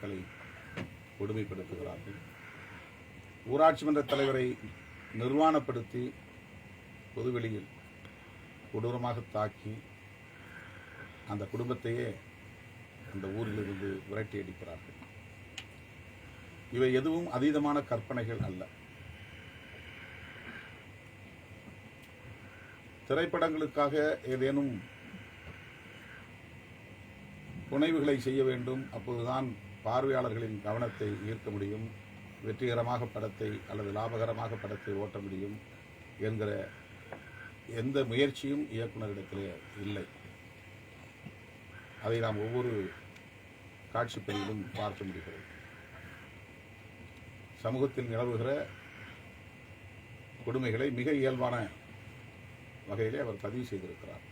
மக்களை கொடுமைப்படுத்துகிறார்கள். ஊராட்சி மன்ற தலைவரை நிர்வாணப்படுத்தி பொதுவெளியில் கொடூரமாக தாக்கி அந்த குடும்பத்தையே அந்த ஊரிலிருந்து விரட்டி அடிக்கிறார்கள். இவை எதுவும் அதீதமான கற்பனைகள் அல்ல. திரைப்படங்களுக்காக ஏதேனும் புனைவுகளை செய்ய வேண்டும் அப்போதுதான் பார்வையாளர்களின் கவனத்தை ஈர்க்க முடியும் வெற்றிகரமாக படத்தை அல்லது லாபகரமாக படத்தை ஓட்ட முடியும் என்கிற எந்த முயற்சியும் இயக்குநரிடத்திலே இல்லை. அதை நாம் ஒவ்வொரு காட்சி காட்சிப்பதிலும் பார்க்க முடிகிறது. சமூகத்தில் நிலவுகிற கொடுமைகளை மிக இயல்பான வகையிலே அவர் பதிவு செய்திருக்கிறார்.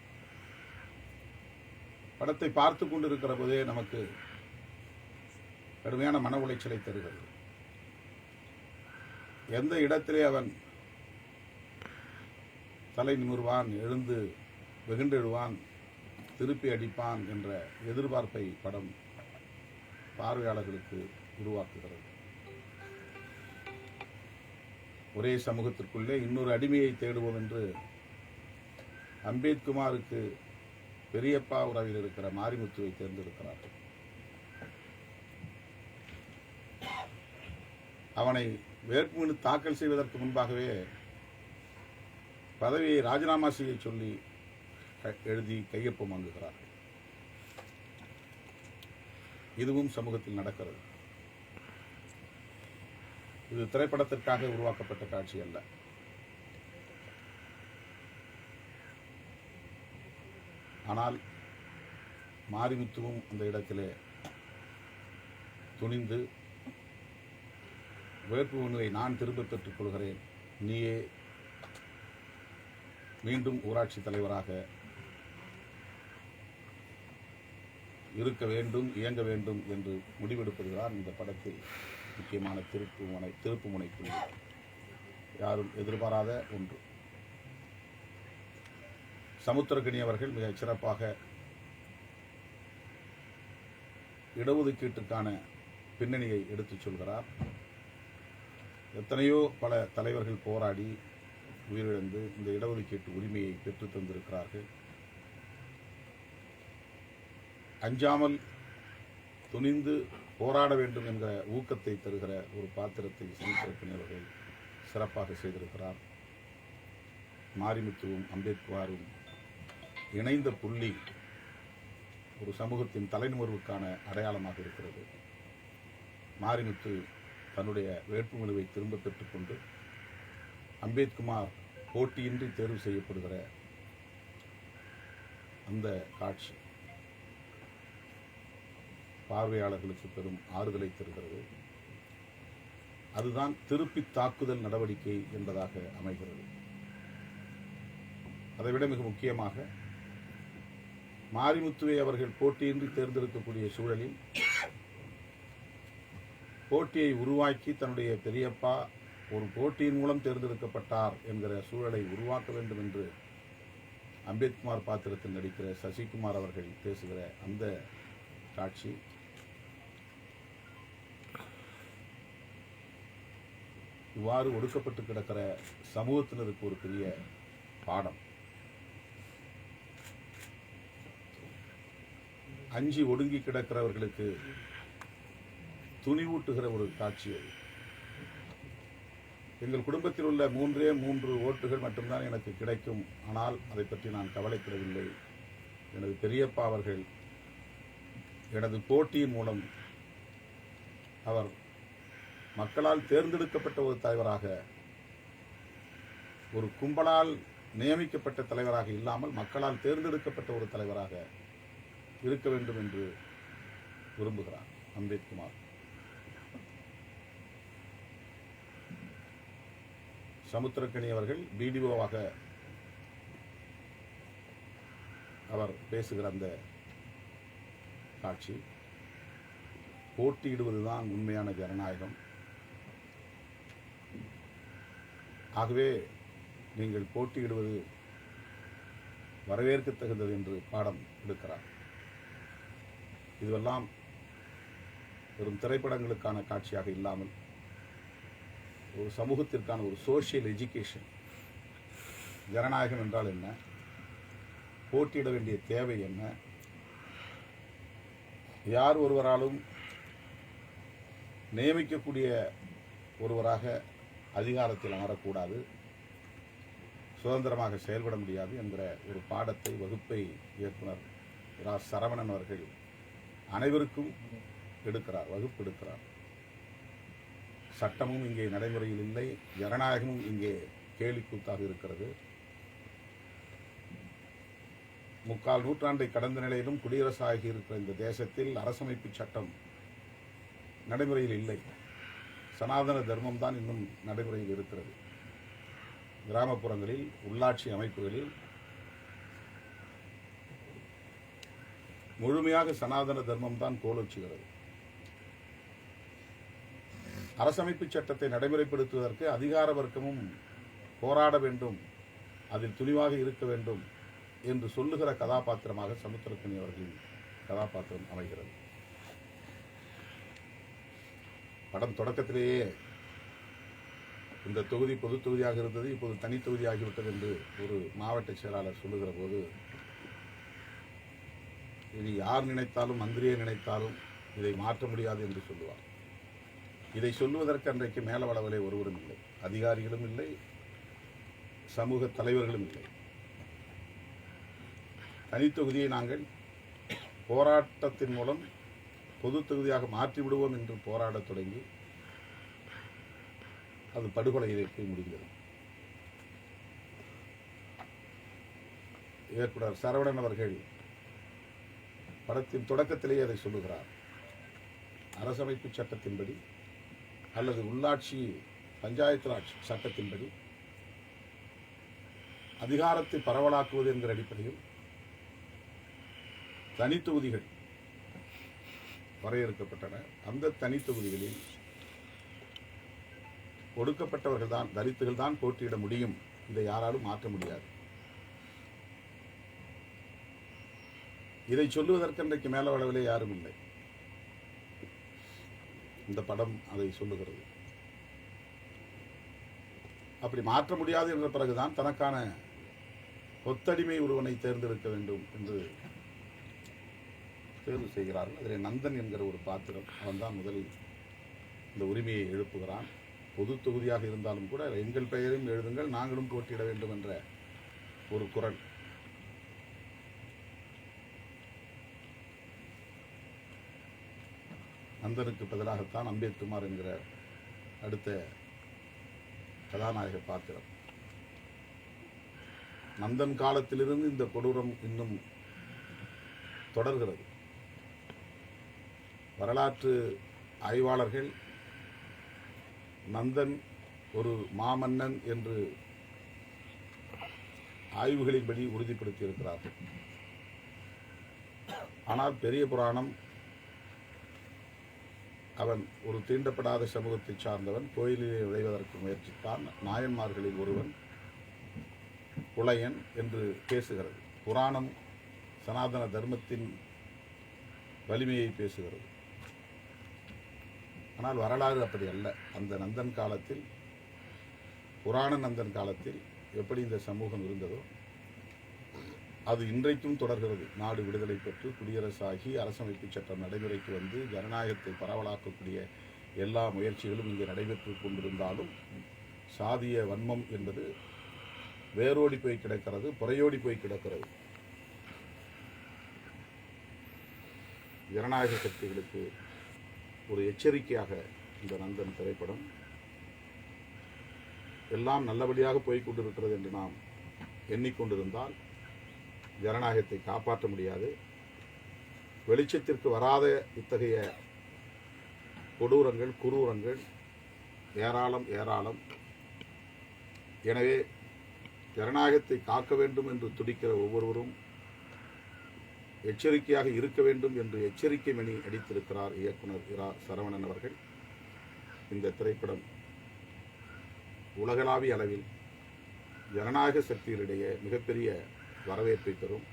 படத்தை பார்த்து கொண்டிருக்கிற போதே நமக்கு கடுமையான மன உளைச்சலை தருகிறது. எந்த இடத்திலே அவன் தலை நிமிர்வான் எழுந்து வெகுண்டெழுவான் திருப்பி அடிப்பான் என்ற எதிர்பார்ப்பை படம் பார்வையாளர்களுக்கு உருவாக்குகிறது. ஒரே சமூகத்திற்குள்ளே இன்னொரு அடிமையை தேடுவோம் என்று அம்பேத்குமாருக்கு பெரியப்பா உறவில் இருக்கிற மாரிமுத்துவை தேர்ந்தெடுக்கிறார்கள். அவனை வேட்புமனு தாக்கல் செய்வதற்கு முன்பாகவே பதவியை ராஜினாமா செய்ய சொல்லி எழுதி கையொப்பம் வாங்குகிறார்கள். இதுவும் சமூகத்தில் நடக்கிறது. இது திரைப்படத்திற்காக உருவாக்கப்பட்ட காட்சி அல்ல. ஆனால் மாரிமுத்துவும் அந்த இடத்திலே துணிந்து வேட்பு மனுவை நான் திரும்ப பெற்றுக் கொள்கிறேன். நீயே மீண்டும் ஊராட்சி தலைவராக இருக்க வேண்டும் இயங்க வேண்டும் என்று முடிவெடுப்பதுதான் இந்த படத்தில் முக்கியமான திருப்பு முனை திருப்பு முனை புள்ளி யாரும் எதிர்பாராத ஒன்று. சமுத்திரகனி அவர்கள் மிக சிறப்பாக இடஒதுக்கீட்டுக்கான பின்னணியை எடுத்துச் சொல்கிறார். எத்தனையோ பல தலைவர்கள் போராடி உயிரிழந்து இந்த இடஒதுக்கீட்டு உரிமையை பெற்று தந்திருக்கிறார்கள். அஞ்சாமல் துணிந்து போராட வேண்டும் என்ற ஊக்கத்தை தருகிற ஒரு பாத்திரத்தை சமுத்திரக்கணி சிறப்பாக செய்திருக்கிறார். மாரிமுத்துவும் அம்பேத்கரும் இணைந்த புள்ளி ஒரு சமூகத்தின் தலைநிமர்வுக்கான அடையாளமாக இருக்கிறது. மாரிமுத்து தன்னுடைய வேட்புமனுவை திரும்ப பெற்றுக்கொண்டு அம்பேத்குமார் போட்டியின்றி தேர்வு செய்யப்படுகிற அந்த காட்சி பார்வையாளர்களுக்கு பெரும் ஆறுதலை தருகிறது. அதுதான் திருப்பி தாக்குதல் நடவடிக்கை என்பதாக அமைகிறது. அதைவிட மிக முக்கியமாக மாரிமுத்துவை அவர்கள் போட்டியின்றி தேர்ந்தெடுக்கக்கூடிய சூழலில் போட்டியை உருவாக்கி தன்னுடைய பெரியப்பா ஒரு போட்டியின் மூலம் தேர்ந்தெடுக்கப்பட்டார் என்கிற சூழலை உருவாக்க வேண்டும் என்று அம்பேத்குமார் பாத்திரத்தில் நடிக்கிற சசிகுமார் அவர்கள் பேசுகிற அந்த காட்சி. இவ்வாறு ஒடுக்கப்பட்டு கிடக்கிற சமூகத்தினருக்கு ஒரு பெரிய பாடம். அஞ்சி ஒடுங்கி கிடக்கிறவர்களுக்கு துணிவூட்டுகிற ஒரு காட்சி அது. எங்கள் குடும்பத்தில் உள்ள மூன்றே மூன்று ஓட்டுகள் மட்டும்தான் எனக்கு கிடைக்கும். ஆனால் அதை பற்றி நான் கவலைப்படவில்லை. எனது பெரியப்பா அவர்கள் எனது போட்டியின் மூலம் அவர் மக்களால் தேர்ந்தெடுக்கப்பட்ட ஒரு தலைவராக ஒரு கும்பலால் நியமிக்கப்பட்ட தலைவராக இல்லாமல் மக்களால் தேர்ந்தெடுக்கப்பட்ட ஒரு தலைவராக இருக்க வேண்டும் என்று விரும்புகிறார் அம்பேத்குமார். சமுத்திரக்கணி அவர்கள் பிடிஓவாக அவர் பேசுகிற அந்த காட்சி. போட்டியிடுவதுதான் உண்மையான ஜனநாயகம். ஆகவே நீங்கள் போட்டியிடுவது வரவேற்கத்தகுந்தது என்று பாடம் எடுக்கிறார். இதுவெல்லாம் வெறும் திரைப்படங்களுக்கான காட்சியாக இல்லாமல் ஒரு சமூகத்திற்கான ஒரு சோஷியல் எஜுகேஷன் ஜனநாயகம் என்றால் என்ன? போட்டியிட வேண்டிய தேவை என்ன? யார் ஒருவராலும் நியமிக்கக்கூடிய ஒருவராக அதிகாரத்தில் அமரக்கூடாது. சுதந்திரமாக செயல்பட முடியாது என்கிற ஒரு பாடத்தை வகுப்பை இயக்குனர் ரா சரவணன் அவர்கள் அனைவருக்கும் எடுக்கிறார் வகுப்பு எடுக்கிறார் சட்டமும் இங்கே நடைமுறையில் இல்லை. ஜனநாயகமும் இங்கே கேலிக்கூத்தாக இருக்கிறது. முக்கால் நூற்றாண்டை கடந்த நிலையிலும் குடியரசாகி இருக்கிற இந்த தேசத்தில் அரசமைப்பு சட்டம் நடைமுறையில் இல்லை. சனாதன தர்மம் தான் இன்னும் நடைமுறையில் இருக்கிறது. கிராமப்புறங்களில் உள்ளாட்சி அமைப்புகளில் முழுமையாக சனாதன தர்மம் தான் கோலோச்சுகிறது அரசமைப்பு சட்டத்தை நடைமுறைப்படுத்துவதற்கு அதிகார வர்க்கமும் போராட வேண்டும் அதில் துணிவாக இருக்க வேண்டும் என்று சொல்லுகிற கதாபாத்திரமாக சமுத்திரக்கனி அவர்களின் கதாபாத்திரம் அமைகிறது. படம் தொடக்கத்திலேயே இந்த தொகுதி பொது தொகுதியாக இருந்தது இப்போது தனி தொகுதியாகிவிட்டது என்று ஒரு மாவட்ட செயலாளர் சொல்லுகிற போது இனி யார் நினைத்தாலும் மந்திரியை நினைத்தாலும் இதை மாற்ற முடியாது என்று சொல்லுவார். இதை சொல்லுவதற்கு அன்றைக்கு மேலவளவிலே ஒருவரும் இல்லை. அதிகாரிகளும் இல்லை. சமூக தலைவர்களும் இல்லை. தனித்தொகுதியை நாங்கள் போராட்டத்தின் மூலம் பொது தொகுதியாக மாற்றி விடுவோம் என்று போராடத் தொடங்கி அது படுகொலையிலே போய் முடிந்தது இயக்குனர் சரவணன் அவர்கள் படத்தின் தொடக்கத்திலேயே அதை சொல்லுகிறார். அரசமைப்பு சட்டத்தின்படி அல்லது உள்ளாட்சி பஞ்சாயத்து ராஜ் சட்டத்தின்படி அதிகாரத்தை பரவலாக்குவது என்கிற அடிப்படையில் தனி தொகுதிகள் வரையறுக்கப்பட்டன. அந்த தனி தொகுதிகளில் ஒடுக்கப்பட்டவர்கள் தான் தலித்துகள் தான் போட்டியிட முடியும். இதை யாராலும் மாற்ற முடியாது. இதை சொல்லுவதற்கு இன்றைக்கு மேலவளவிலே யாரும் இல்லை. இந்த படம் அதை சொல்லுகிறது. அப்படி மாற்ற முடியாது என்ற பிறகுதான் தனக்கான ஒத்தடிமை ஒருவனை தேர்ந்தெடுக்க வேண்டும் என்று தேர்வு செய்கிறார்கள். அதில் நந்தன் என்கிற ஒரு பாத்திரம் அவன்தான் முதலில் இந்த உரிமையை எழுப்புகிறான். பொது தொகுதியாக இருந்தாலும் கூட எங்கள் பெயரையும் எழுதுங்கள் நாங்களும் போட்டியிட வேண்டும் என்ற ஒரு குரல். நந்தனுக்கு பதிலாகத்தான் அம்பேத்குமார் என்கிற அடுத்த கதாநாயக பாத்திரம். நந்தன் காலத்திலிருந்து இந்த கொடூரம் இன்னும் தொடர்கிறது. வரலாற்று ஆய்வாளர்கள் நந்தன் ஒரு மாமன்னன் என்று ஆய்வுகளின்படி உறுதிப்படுத்தியிருக்கிறார்கள். ஆனால் பெரிய புராணம் அவன் ஒரு தீண்டப்படாத சமூகத்தைச் சார்ந்தவன் கோயிலிலே நுழைவதற்கு முயற்சித்தான். நாயன்மார்களில் ஒருவன் உளையன் என்று பேசுகிறது. புராணம் சனாதன தர்மத்தின் வலிமையை பேசுகிறது. ஆனால் வரலாறு அப்படி அல்ல. அந்த நந்தன் காலத்தில் புராண நந்தன் காலத்தில் எப்படி இந்த சமூகம் இருந்ததோ அது இன்றைக்கும் தொடர்கிறது. நாடு விடுதலை பெற்று குடியரசாகி அரசமைப்பு சட்டம் நடைமுறைக்கு வந்து ஜனநாயகத்தை பரவலாக்கக்கூடிய எல்லா முயற்சிகளும் இங்கே நடைபெற்று கொண்டிருந்தாலும் சாதிய வன்மம் என்பது வேரோடி போய் கிடக்கிறது புறையோடி போய் கிடக்கிறது. ஜனநாயக சக்திகளுக்கு ஒரு எச்சரிக்கையாக இந்த நந்தன் திரைப்படம் எல்லாம் நல்லபடியாக போய்கொண்டிருக்கிறது என்று நாம் எண்ணிக்கொண்டிருந்தால் ஜனநாயகத்தை காப்பாற்ற முடியாது. வெளிச்சத்திற்கு வராத இத்தகைய கொடூரங்கள் குரூரங்கள் ஏராளம் ஏராளம். எனவே ஜனநாயகத்தை காக்க வேண்டும் என்று துடிக்கிற ஒவ்வொருவரும் எச்சரிக்கையாக இருக்க வேண்டும் என்று எச்சரிக்கை மணி அடித்திருக்கிறார் இயக்குனர் இரா. சரவணன் அவர்கள். இந்த திரைப்படம் உலகளாவிய அளவில் ஜனநாயக சக்திகளிடையே மிகப்பெரிய வரவேற்பை தரும்.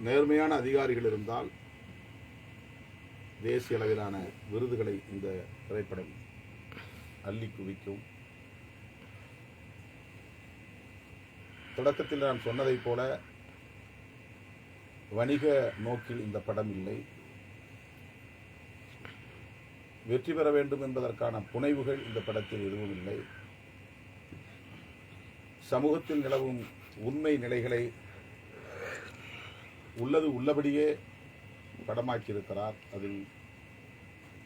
நேர்மையான அதிகாரிகள் இருந்தால் தேசிய அளவிலான விருதுகளை இந்த திரைப்படம் அள்ளி குவிக்கும். தொடக்கத்தில் நான் சொன்னதைப் போல வணிக நோக்கில் இந்த படம் இல்லை. வெற்றி பெற வேண்டும் என்பதற்கான புனைவுகள் இந்த படத்தில் எதுவும் இல்லை. சமூகத்தில் நிலவும் உண்மை நிலைகளை உள்ளது உள்ளபடியே படமாக்கியிருக்கிறார் அதில்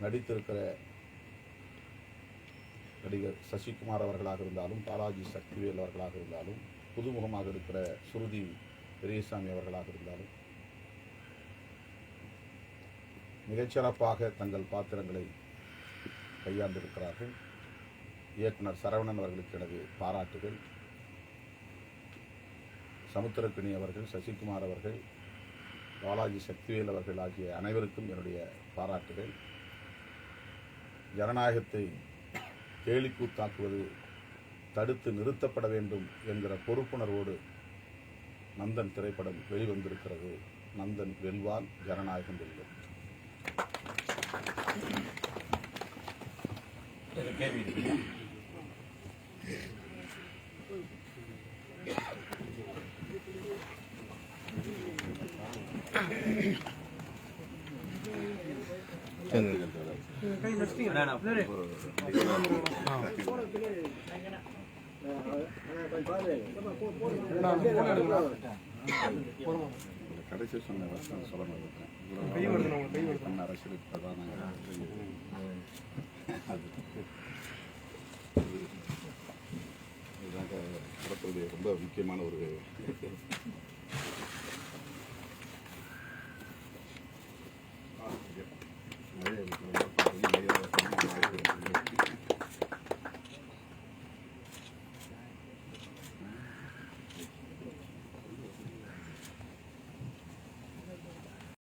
நடித்திருக்கிற நடிகர் சசிகுமார் அவர்களாக இருந்தாலும் பாலாஜி சக்திவேல் அவர்களாக இருந்தாலும் புதுமுகமாக இருக்கிற சுருதி பெரியசாமி அவர்களாக இருந்தாலும் மிகச்சிறப்பாக தங்கள் பாத்திரங்களை கையாண்டிருக்கிறார்கள். இயக்குனர் சரவணன் அவர்களுக்கு எனது பாராட்டுகள். சமுத்திரக்கணி அவர்கள் சசிகுமார் அவர்கள் பாலாஜி சக்திவேல் அவர்கள் ஆகிய அனைவருக்கும் என்னுடைய பாராட்டுகள். ஜனநாயகத்தை கேலிக்கூத்தாக்குவது தடுத்து நிறுத்தப்பட வேண்டும் என்கிற பொறுப்புணர்வோடு நந்தன் திரைப்படம் வெளிவந்திருக்கிறது. நந்தன் வெல்வான் ஜனநாயகம் வெல்லும். கடைசி சொன்ன வருஷம் சொல்ல மாட்டேன் அரசியலுக்கு பிரதான அது ரொம்ப முக்கியமான ஒரு